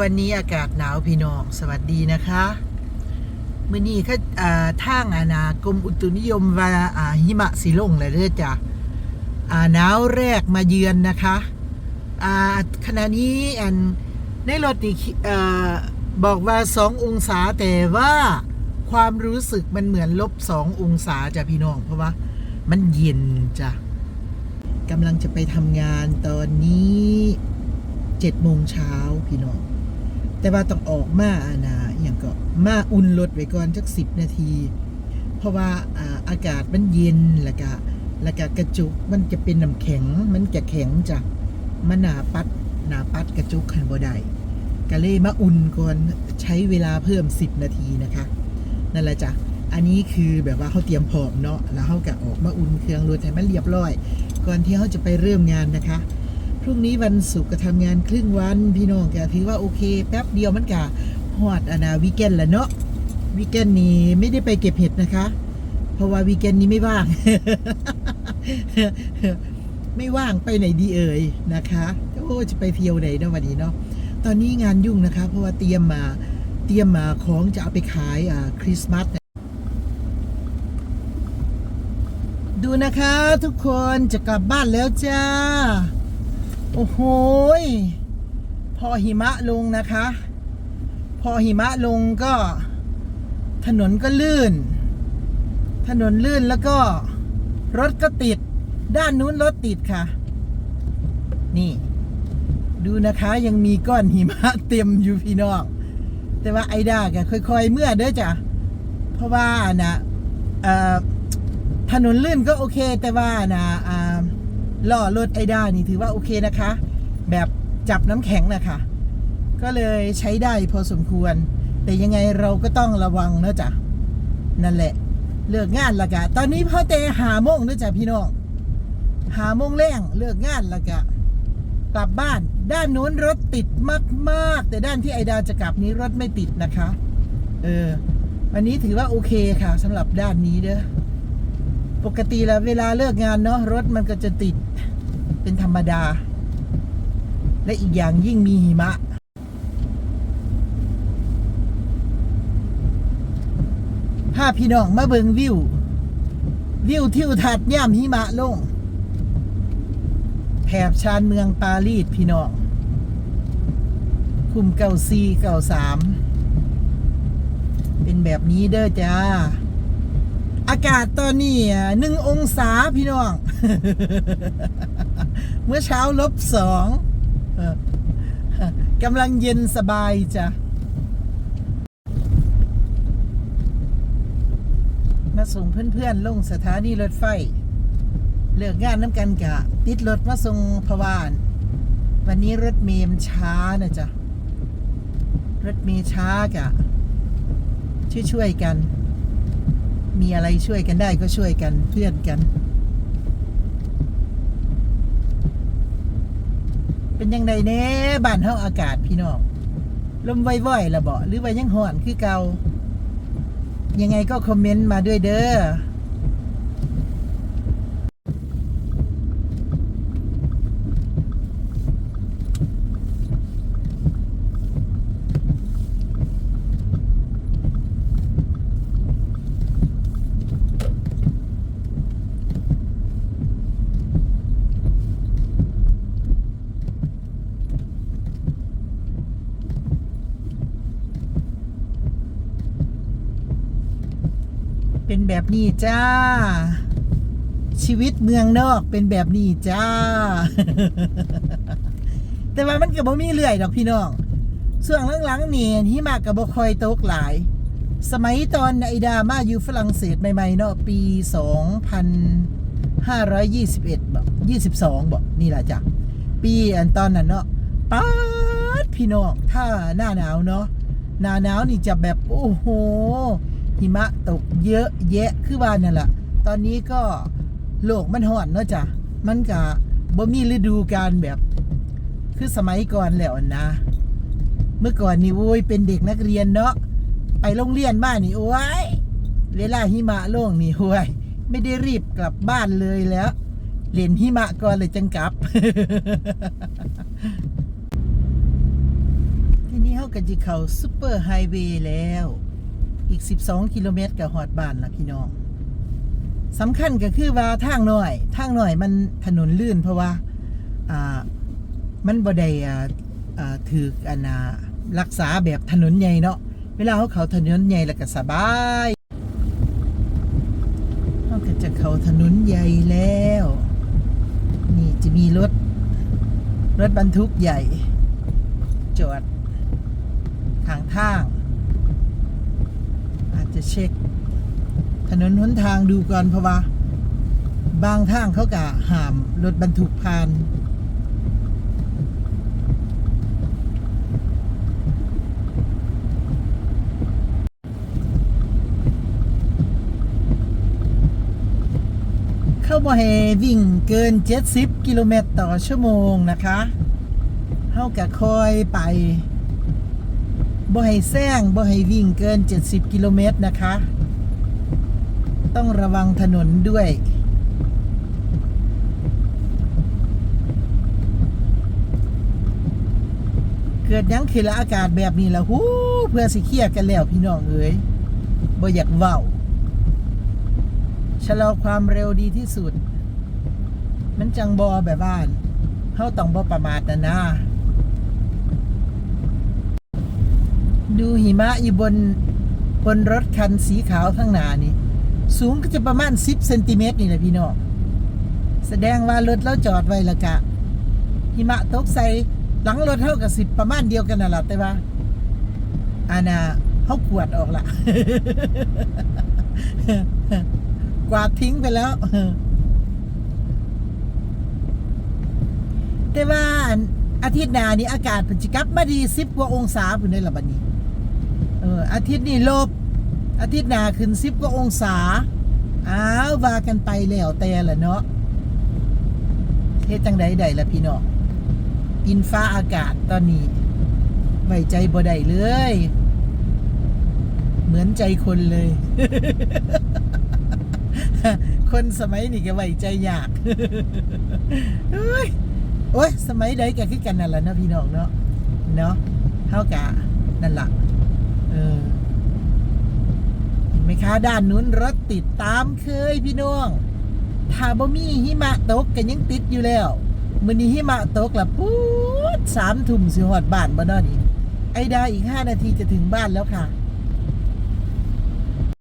วันนี้อากาศหนาวพี่น้อง สวัสดีนะคะมื่อนี้ขาอ่าทางอานากรมอุตุนิยมว่าอ่าหิมะสีลงเลยเด้อจ้ะหนาวแรกมาเยือนนะคะขณะนี้อันในรถนี่เอ่อบอกว่าสององศาแต่ว่าความรู้สึกมันเหมือนลบสององศาจ้ะพี่น้อง เพราะว่ามันเย็นจ้ะกำลังจะไปทำงานตอนนี้เจ็ดโมงเช้าพี่น้อง แต่ว่าต้องออกมาอานาอย่างก็มาอุ่นรถไว้ก่อนจักสิบนาที เพราะว่าอากาศมันเย็นแล้วก็แล้วก็กระจุกมันจะเป็นน้ำแข็ง มันจะแข็งจ้ะมันหนาปัดหนาปัดกระจุกขันบ่ได้ก็เลยมาอุ่นก่อนใช้เวลาเพิ่ม 10 นาทีนะคะ นั่นแหละจ้ะอันนี้คือแบบว่าเขาเตรียมพร้อมเนาะแล้วเขาก็ออกมาอุ่นเครื่องรถให้มันเรียบร้อย ก่อนที่เขาจะไปเริ่มงานนะคะ พรุ่งนี้วันศุกร์ก็ทำงานครึ่งวันพี่น้องก็ถือว่าโอเค แป๊บเดียวมันก็ฮอดอนาวีแกนแล้วเนาะวีแกนนี้ไม่ได้ไปเก็บเห็ดนะคะ เพราะว่าวีแกนนี้ไม่ว่าง ไม่ว่างไปไหนดีเอ่ยนะคะโอ้จะไปเที่ยวไหนเนาะวันนี้เนาะตอนนี้งานยุ่งนะคะ เพราะว่าเตรียมมาเตรียมมาของจะเอาไปขายอ่าคริสต์มาสดูนะคะทุกคนจะกลับบ้านแล้วจ้า อ้โหยพอหิมะลงนะคะ พอหิมะลงก็ ถนนก็ลื่น ถนนลื่นแล้วก็ รถก็ติด ด้านนู้นรถติดค่ะ นี่ ดูนะคะยังมีก้อนหิมะเต็มอยู่พี่น้องแต่ว่าไอ้ด้าแกค่อยๆ เมื่อเด้อจ้ะเพราะว่านะเอ่อถนนลื่นก็โอเค แต่ว่านะอ่า ล่อรถไอด้านี่ถือว่าโอเคนะคะ แบบจับน้ำแข็งนะคะ ก็เลยใช้ได้พอสมควร แต่ยังไงเราก็ต้องระวังนะจ๊ะ นั่นแหละ เลิกงานละกะ ตอนนี้พ่อเตหาโมงนะจ๊ะพี่น้อง หาโมงแรงเลิกงานละกะ กลับบ้านด้านนู้นรถติดมากๆ แต่ด้านที่ไอดาจะกลับนี้รถไม่ติดนะคะ เออ วันนี้ถือว่าโอเคค่ะสำหรับด้านนี้เด้อ ปกติแล้วเวลาเลิกงานเนาะรถมันก็จะติดเป็นธรรมดา และอีกอย่างยิ่งมีหิมะพาพพี่น้องมาเบิงวิว วิวทิวทัศน์ย่ามหิมะลงแถบชานเมืองปารีสพี่น้อง คุมเก้าซีเก้าสาม เป็นแบบนี้เด้อจ้า อากาศตอนนี้หนึ่งองศาพี่น้อง เมื่อเช้าลบสองกำลังเย็นสบายจ้ะมาส่งเพื่อนๆ ลงสถานีรถไฟ เลิกงานน้ำกันกะ ติดรถมาส่งพวาน วันนี้รถเมมช้านะจ๊ะ รถเมช้ากะ ช่วยๆกัน มีอะไรช่วยกันได้ก็ช่วยกันเพื่อนกัน เป็นยังไงเน่บ้านเฮาอากาศพี่น้องลมว่อยๆละเบาหรือว่ายังห่อนคือเกายังไงก็คอมเมนต์มาด้วยเด้อ เป็นแบบนี้จ้า ชีวิตเมืองนอกเป็นแบบนี้จ้า แต่ว่ามันก็บ่มีเรื่อยดอกพี่น้องส่วนหลังๆนี่ที่มากับบ่คอยตกหลาย สมัยตอนไอดามาอยู่ฝรั่งเศสใหม่ๆเนาะปี 2521บอก22บอกนี่แหละจ้ะปีอันตอนนั้นเนาะป๊าดพี่น้องถ้าหน้าหนาวเนาะหน้าหนาวนี่จะแบบโอ้โห หิมะตกเยอะแยะคือว่านั่นแหละตอนนี้ก็โลกมันห่อนเนาะจ้ะมันก็บ่มีฤดูกาลแบบคือสมัยก่อนแล้วนะ เมื่อก่อนนี่โอ้ยเป็นเด็กนักเรียนเนาะไปโรงเรียนบ้านนี่โอ้ยเวลาหิมะโล่งนี่โอ้ยไม่ได้รีบกลับบ้านเลยแล้วเล่นหิมะก่อนเลยจังกลับ ทีนี่ากันจิเข้าซูเปอร์ไฮเวย์แล้ว อีก 12 กิโลเมตรกับฮอดบ้านละพี่น้องสำคัญก็คือว่าทางหน่อยทางหน่อยมันถนนลื่นเพราะว่าอ่ามันบ่ได้อ่าอ่าถืออันน่ะรักษาแบบถนนใหญ่เนาะเวลาเขาเขาถนนใหญ่แล้วก็สบายเขาก็จะเขาถนนใหญ่แล้ว นี่จะมีรถ รถบรรทุกใหญ่ จอดทางทาง จะเช็ค ถนนหนทางดูก่อนเพราะว่า บางทางเขากะห้ามรถบรรทุกผ่านเข้าบ่ให้วิ่งเกิน 70 กิโลเมตรต่อชั่วโมงนะคะเฮากะคอยไป บ่ให้แซงบ่ให้วิ่งเกิน 70 กิโลเมตรนะคะ ต้องระวังถนนด้วย เกิดยังขึ้นละอากาศแบบนี้ละหูเพื่อสิเคลียร์กันแล้วพี่น้องเอ๋ยบ่อยากเว้าชะลอความเร็วดีที่สุด มันจังบอแบบบ้านเขาต้องบอประมาทนะนะ ดูหิมะอยู่บนบนรถคันสีขาวข้างหน้านี่ สูงก็จะประมาณ 10เซนติเมตรนี่แหละพี่น้องแสดงว่ารถเราจอดไว้และกะ หิมะตกใส่หลังรถเท่ากับสิบประมาณเดียวกันน่ะล่ะแต่ว่าอาน่ะเขาขวดออกละกวาดทิ้งไปแล้วแต่ว่าอาทิตย์หน้านี้อากาศเป็นจิกลับมาดีสิบกว่าองศาพุ่นได้ละบัดนี้ อออาทิตย์นี้ลบ อาทิตย์หนาขึ้นสิบกว่าองศา อ้าวว่ากันไปแล้วแต่ละเนาะเฮ็ดจังใดใดละพี่น้องอินฟ้าอากาศตอนนี้ไว้ใจบ่ได้เลย เหมือนใจคนเลย คนสมัยนี้ก็ไว้ใจยากเอ้ยโอ้ยสมัยใดก็คือกันนั่นแหละเนาะพี่น้องเนาะเนาะเท่ากะนั่นแหละ เออเห็นไหมคะด้านนู้นรถติดตามเคยพี่น้องถ้าบ่มีหิมะตกก็ยังติดอยู่แล้วมื้อนี้หิมะตกละปุ๊ดสามทุ่มสิหอดบ้านบ่เนาะนี่ไอ้ดาอีกห้านาทีจะถึงบ้านแล้วค่ะ